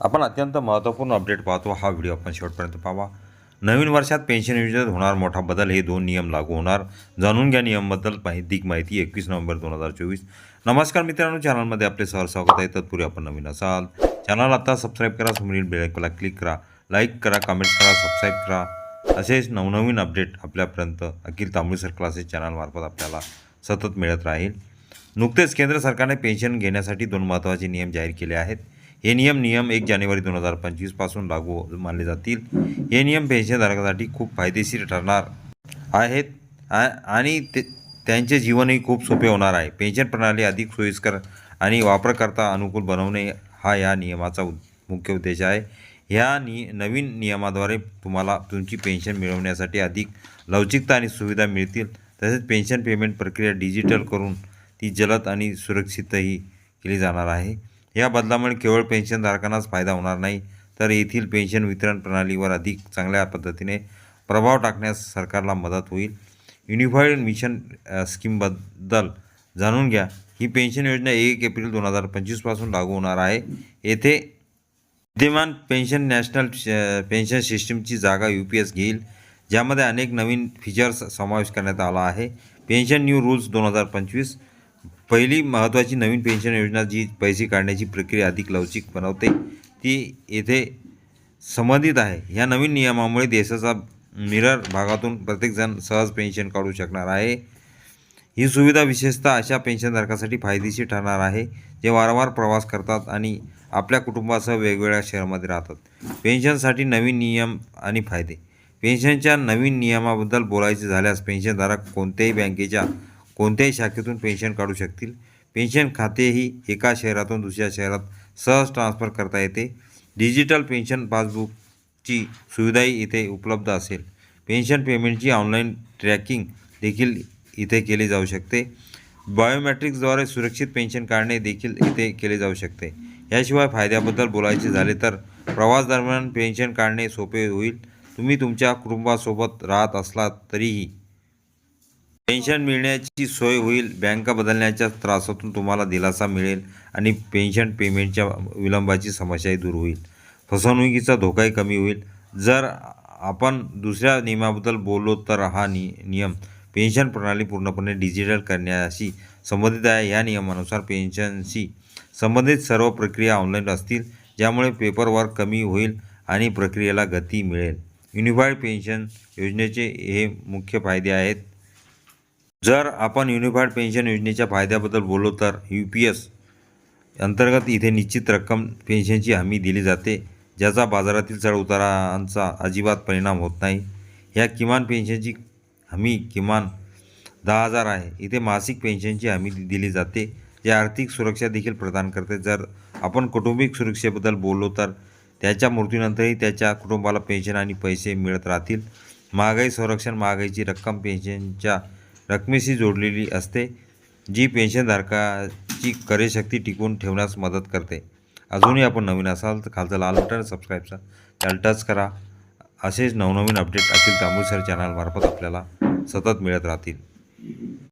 आपण अत्यंत महत्त्वपूर्ण अपडेट पाहतो. हा व्हिडिओ आपण शेवटपर्यंत पाहावा. नवीन वर्षात पेन्शन योजनेत होणार मोठा बदल हे दोन नियम लागू होणार. जाणून घ्या नियमबद्दल अधिक माहिती एकवीस नोव्हेंबर दोन हजार चोवीस. नमस्कार मित्रांनो चॅनलमध्ये आपले सर स्वागत आहे. तत्पूर्वी आपण नवीन असाल चॅनल आता सबस्क्राईब करा समोरील बेलायकला क्लिक करा लाईक करा कमेंट करा सबस्क्राईब करा. असेच नवनवीन अपडेट आपल्यापर्यंत अखिल तांबुळसर क्लासेस चॅनलमार्फत आपल्याला सतत मिळत राहील. नुकतेच केंद्र सरकारने पेन्शन घेण्यासाठी दोन महत्त्वाचे नियम जाहीर केले आहेत. हे नियम नियम एक जानेवारी दोन हजार पंचवीसपासून लागू मानले जातील. हे नियम पेन्शनधारकासाठी खूप फायदेशीर ठरणार आहेत. आ- आणि ते त्यांचे जीवनही खूप सोपे होणार आहे. पेन्शन प्रणाली अधिक सोयीस्कर आणि वापरकर्ता अनुकूल बनवणे हा या नियमाचा मुख्य उद्देश आहे. ह्या नि नवीन नियमाद्वारे तुम्हाला तुमची पेन्शन मिळवण्यासाठी अधिक लवचिकता आणि सुविधा मिळतील. तसेच पेन्शन पेमेंट प्रक्रिया डिजिटल करून ती जलद आणि सुरक्षितही केली जाणार आहे. या बदलामुळे केवळ पेन्शनधारकांनाच फायदा होणार नाही तर येथील पेन्शन वितरण प्रणालीवर अधिक चांगल्या पद्धतीने प्रभाव टाकण्यास सरकारला मदत होईल. युनिफाईड मिशन स्कीमबद्दल जाणून घ्या. ही पेन्शन योजना एक एप्रिल दोन हजार पंचवीसपासून लागू होणार आहे. येथे विद्यमान पेन्शन नॅशनल श- पेन्शन सिस्टीमची जागा यू पी एस घेईल ज्यामध्ये अनेक नवीन फीचर्स समावेश करण्यात आला आहे. पेन्शन न्यू रूल्स दोन हजार पंचवीस पहिली महत्त्वाची नवीन पेन्शन योजना जी पैसे काढण्याची प्रक्रिया अधिक लवचिक बनवते ती येथे संबंधित आहे. ह्या नवीन नियमामुळे देशाचा मिरर भागातून प्रत्येकजण सहज पेन्शन काढू शकणार आहे. ही सुविधा विशेषतः अशा पेन्शनधारकासाठी फायदेशीर ठरणार आहे जे वारंवार प्रवास करतात आणि आपल्या कुटुंबासह वेगवेगळ्या शहरामध्ये राहतात. पेन्शनसाठी नवीन नियम आणि फायदे. पेन्शनच्या नवीन नियमाबद्दल बोलायचे झाल्यास पेन्शनधारक कोणत्याही बँकेच्या कोणत्याही शाखेतून पेन्शन काढू शकतील. पेन्शन खातेही एका शहरातून दुसऱ्या शहरात सहज ट्रान्स्फर करता येते. डिजिटल पेन्शन पासबुकची सुविधाही इथे उपलब्ध असेल. पेन्शन पेमेंटची ऑनलाईन ट्रॅकिंग देखील इथे केली जाऊ शकते. बायोमॅट्रिक्सद्वारे सुरक्षित पेन्शन काढणे देखील इथे केले जाऊ शकते. याशिवाय फायद्याबद्दल बोलायचे झाले तर प्रवास दरम्यान पेन्शन काढणे सोपे होईल. तुम्ही तुमच्या कुटुंबासोबत राहत असलात तरीही पेन्शन मिळण्याची सोय होईल बँका बदलण्याच्या त्रासातून तुम्हाला दिलासा मिळेल आणि पेन्शन पेमेंटच्या विलंबाची समस्याही दूर होईल. फसवणुकीचा धोकाही कमी होईल. जर आपण दुसऱ्या नियमाबद्दल बोललो तर हा नि नियम पेन्शन प्रणाली पूर्णपणे डिजिटल करण्याशी संबंधित आहे. या नियमानुसार पेन्शनशी संबंधित सर्व प्रक्रिया ऑनलाईन असतील ज्यामुळे पेपरवर्क कमी होईल आणि प्रक्रियेला गती मिळेल. युनिफाईड पेन्शन योजनेचे हे मुख्य फायदे आहेत. जर आपण युनिफाईड पेन्शन योजनेच्या फायद्याबद्दल बोललो तर यू पी एस अंतर्गत इथे निश्चित रक्कम पेन्शनची हमी दिली जाते ज्याचा बाजारातील चढउतारांचा अजिबात परिणाम होत नाही. ह्या किमान पेन्शनची हमी किमान दहा हजार आहे. इथे मासिक पेन्शनची हमी दिली जाते जे आर्थिक सुरक्षा देखील प्रदान करते. जर आपण कौटुंबिक सुरक्षेबद्दल बोललो तर त्याच्या मृत्यूनंतरही त्याच्या कुटुंबाला पेन्शन आणि पैसे मिळत राहतील. महागाई संरक्षण महागाईची रक्कम पेन्शनच्या रकमेशी जोडलेली असते जी पेन्शनधारकाची कार्यशक्ती टिकवून ठेवण्यास मदत करते. अजूनही आपण नवीन असाल तर खालचं लाल बटन सबस्क्राईबचा त्याला टच करा. असेच नवनवीन अपडेट अखिल तांबूसर चॅनलमार्फत आपल्याला सतत मिळत राहतील.